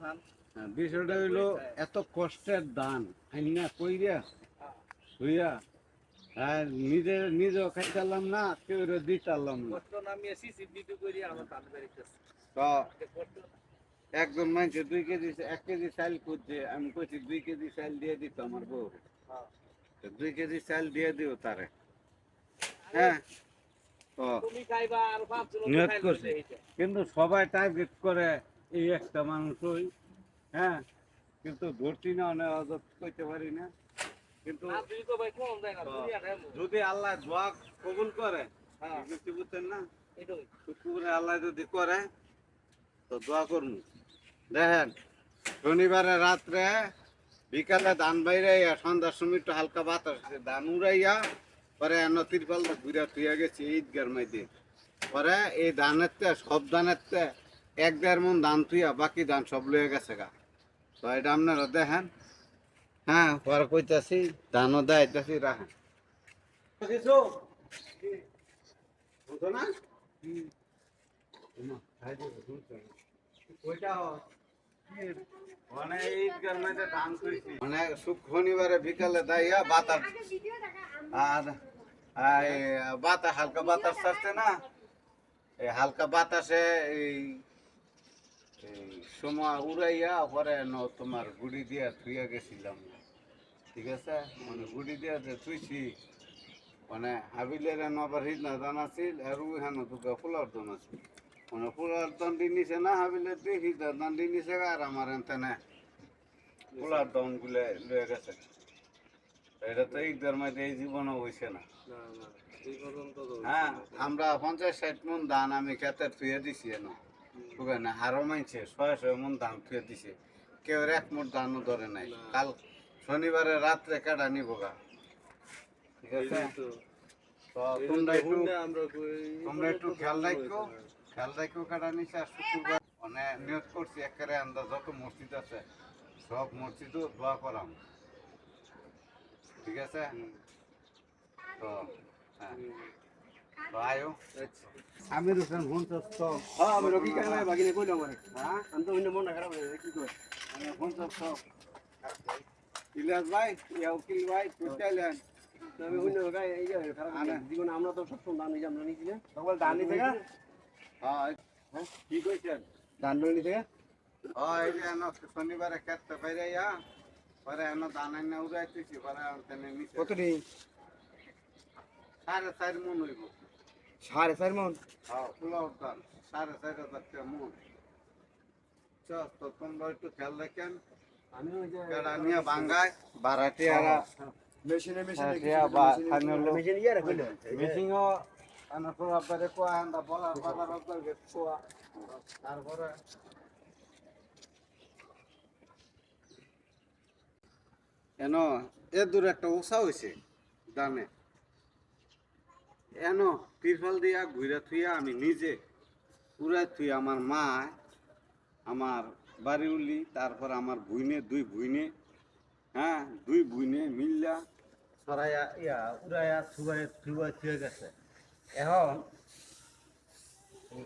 হ্যাঁ, বিষয়টা হইল এত কষ্টের দান আইনা কইরা হইয়া আর নিজে নিজেও খাইতালাম না কেউ দিতালাম না। একজন মানুষে দুই কেজি এক কেজি চাল করছে আমি কইছি দুই কেজি চাল দিয়ে দিত আমার বউ। হ্যাঁ। দুই কেজি চাল দিয়ে দিও তারে। হ্যাঁ। কিন্তু সবাই টার্গেট করে এই একটা মানুষই হ্যাঁ? কিন্তু ধরছি না অনেক কইতে পারি না। কিন্তু। যদি আল্লাহ দোয়া কবুল করে হ্যাঁ। বুঝতে বুঝছেন না? শুক্রবারে আল্লাহ যদি করে তো দোয়া করুন দেখেন শনিবারে রাত্রে বিকালে ধান বাইরাইয়া সন্ধ্যার সময় একটু হালকা বাতাস ধান উড়াইয়া পরে এন তিরপাল ঘুরে থুয়ে গেছি ঈদগার মাইতে। পরে এই ধানের তে সব ধানের তে এক দেড় মন ধান থুইয়া বাকি ধান সব লয়ে গেছে গা। তো এটা আপনারা দেখেন। হ্যাঁ পরে কইতাছি ধানও দেয়তাছি রাখেন। কিছু না? শনিবারে বিকালে দাইয়া বাতাস। আর বাতাস হালকা বাতাস ছাড়ছে না? এই হালকা বাতাসে এই এই সময় উড়াইয়া পরে ন তোমার গুড়ি দিয়া থুইয়া গেছিলাম। ঠিক আছে? মানে গুড়ি দিয়া যে থুইছি মানে হাবিলের নবার হিট না দান আছিল আর ওইখান দুটো ফুলার দান আছিল। মানে ফুলার দান দি নিছে না হাবিলের দিয়ে হিটার দান দি নিছে আর আমার এনতেনে ফুলার দান গুলে লয়ে গেছে। এটা তো ঈদের মধ্যে এই জীবনও হইছে না। এই হ্যাঁ আমরা পঞ্চাশ ষাট মন ধান আমি খেতে থুয়ে দিছি না বুঝে না আরও মানছে ছয় ছয় মন ধান থুয়ে দিছে। কেউ এক মুঠ ধানও ধরে নাই। কাল শনিবারে রাত্রে কাটা নিব গা? ঠিক আছে? তোমরা একটু তোমরা একটু খেয়াল রাখো। খেয়াল রাখো কাটা নিছে আর শুক্রবার মানে নিয়োগ করছি একেবারে আমরা যত মসজিদ আছে সব মসজিদও দোয়া করাম। ঠিক আছে? তো হ্যাঁ। তো আয়ো আমির হোসেন পঞ্চাশ তো হ্যাঁ আমি রকি কেন বাগিনে কইলাম আমার হ্যাঁ? আমি তো অন্য মনটা খারাপ হয়ে কি করে মানে পঞ্চাশ তো ইলিয়াস ভাই ইয়া উকিল ভাই তো আমি অন্য গায়ে এই খারাপ জীবন আমরা তো সব ধান নিয়ে আমরা নিয়েছি সকল ধান নিতে হ্যাঁ কি কইছেন? নিতে গা হ্যাঁ এই যে এনো শনিবারে খেতে বাইরে ইয়া পরে এনো দান এনে উড়াইতেছি পরে তেনে নিচে। কতটি সাড়ে চার মন হইব। সাড়ে চার মন। হ্যাঁ সাড়ে চার হাজার টাকা মন তো তোমরা একটু খেয়াল রাখেন। মেশিনে হ্যাঁ, মেশিন ইয়ে আপনারে কোয়া আন্দা বলার বাজার আপনার কোয়া। তারপরে এন এ দূর একটা উষা হয়েছে দানে এন তিরফল দিয়া ঘুরে থুইয়া আমি নিজে উড়াই থুই আমার মা আমার বাড়ি উলি তারপর আমার ভুইনে, দুই ভুইনে হ্যাঁ দুই ভুইনে মিল্লা সরাইয়া ইয়া, উড়াইয়া থুয়াই থুয়াই থুয়ে গেছে। এখন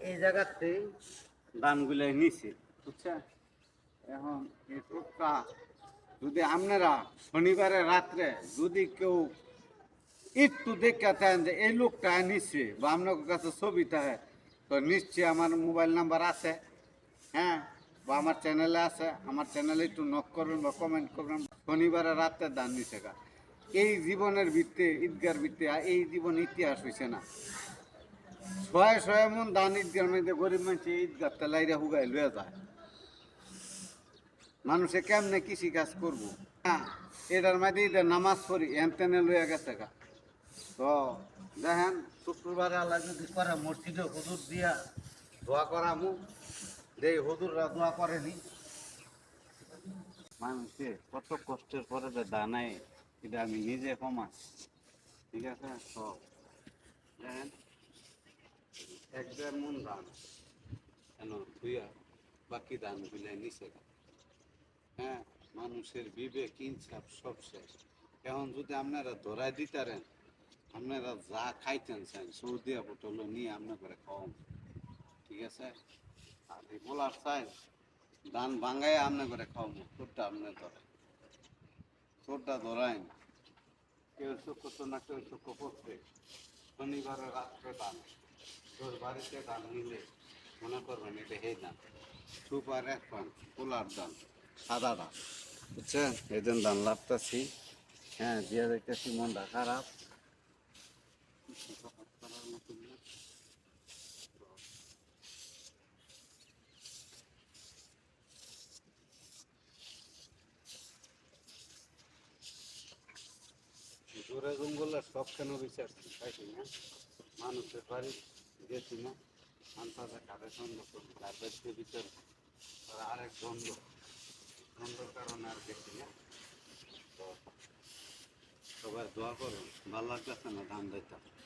এই- জায়গাতে ধানগুলাই নিছে বুঝছেন এখন এই টুকটা যদি আপনারা শনিবারে রাত্রে যদি কেউ একটু দেখা থাকেন যে এই লোকটা নিচ্ছে বা আপনার কাছে ছবি থাকে তো নিশ্চয়ই আমার মোবাইল নাম্বার আছে হ্যাঁ বা আমার চ্যানেলে আছে। আমার চ্যানেলে একটু নক করবেন বা কমেন্ট করবেন। শনিবারে রাত্রে দান নিছে এই জীবনের ভিত্তে, ঈদগার ভিত্তে এই জীবন ইতিহাস হয়েছে না। ছয় ছয় মন দান ঈদগার মধ্যে গরিব মানুষ ঈদগার তেলাইরা হুগাই লয়ে যায়। মানুষে কেমনে কৃষি কাজ করব? হ্যাঁ এটার মধ্যে ঈদের নামাজ পড়ি এনতেনে লয়ে গেছে গা। তো দেখেন, শুক্রবারে আল্লাহ যদি করে, মসজিদে হুজুর দিয়া দোয়া করামু। যে হুজুররা দোয়া করেনি। মানুষে কত কষ্টের পরে যে দানায় এটা আমি নিজে কমা ঠিক আছে? তো দেখেন এক দেড় মন ধান কেন ধুইয়া বাকি ধান গুলাই নিচে। হ্যাঁ মানুষের বিবেক, ইনসাফ সব শেষ। এখন যদি আপনারা ধরাই দিতারেন আপনারা যা খাইতেন চান সৌদিয়া পটল নিয়ে আপনার করে খাওয়ান ঠিক আছে? আর বলার চাই ধান ভাঙ্গাই আমনে করে খাওয়াবো চোরটা আমনে ধরে চোরটা ধরাই না। কেউ চোখ করতো না, কেউ চোখ করছে শনিবারের রাত্রে দান তোর বাড়িতে দান নিলে মনে করবেন এটা হে দান সুপার এক পান পোলার দান সাদা দান বুঝছেন? এই দিন লাভতাছি। হ্যাঁ দিয়ে দেখতেছি মনটা খারাপ। করার মতন না। দূরে জঙ্গলের সব কেন বিচারছি পাইছি না? মানুষের বাড়ি, গেছি না। আন্তাজে কারে দ্বন্দ্ব করি তার বাড়িতে বিচার আর আরেক দ্বন্দ্ব। দ্বন্দ্বর কারণে আর গেছি না। সবাই দোয়া করুন, ভালো লাগতেছে না, ধান কেমন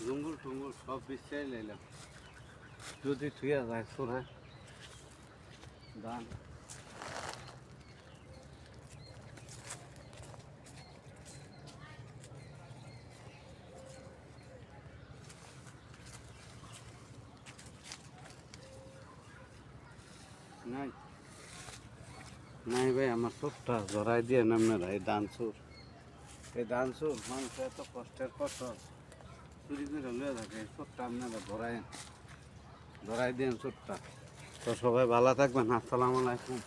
জঙ্গল টঙ্গল সব বিশ্বাই লাইলাম যদি থুয়া যায় সোনা ধান নাই নাই ভাই, আমার সবটা জড়াই দিয়ে নামনে এই দান সুর এই দান সুর মানুষ এত কষ্টের কষ্ট চুরি করে লয়ে থাকে ছোট্টা আপনারা ধরাই ধরাই দেন ছোট্টা তো সবাই ভালো থাকবেন, আসসালামু আলাইকুম।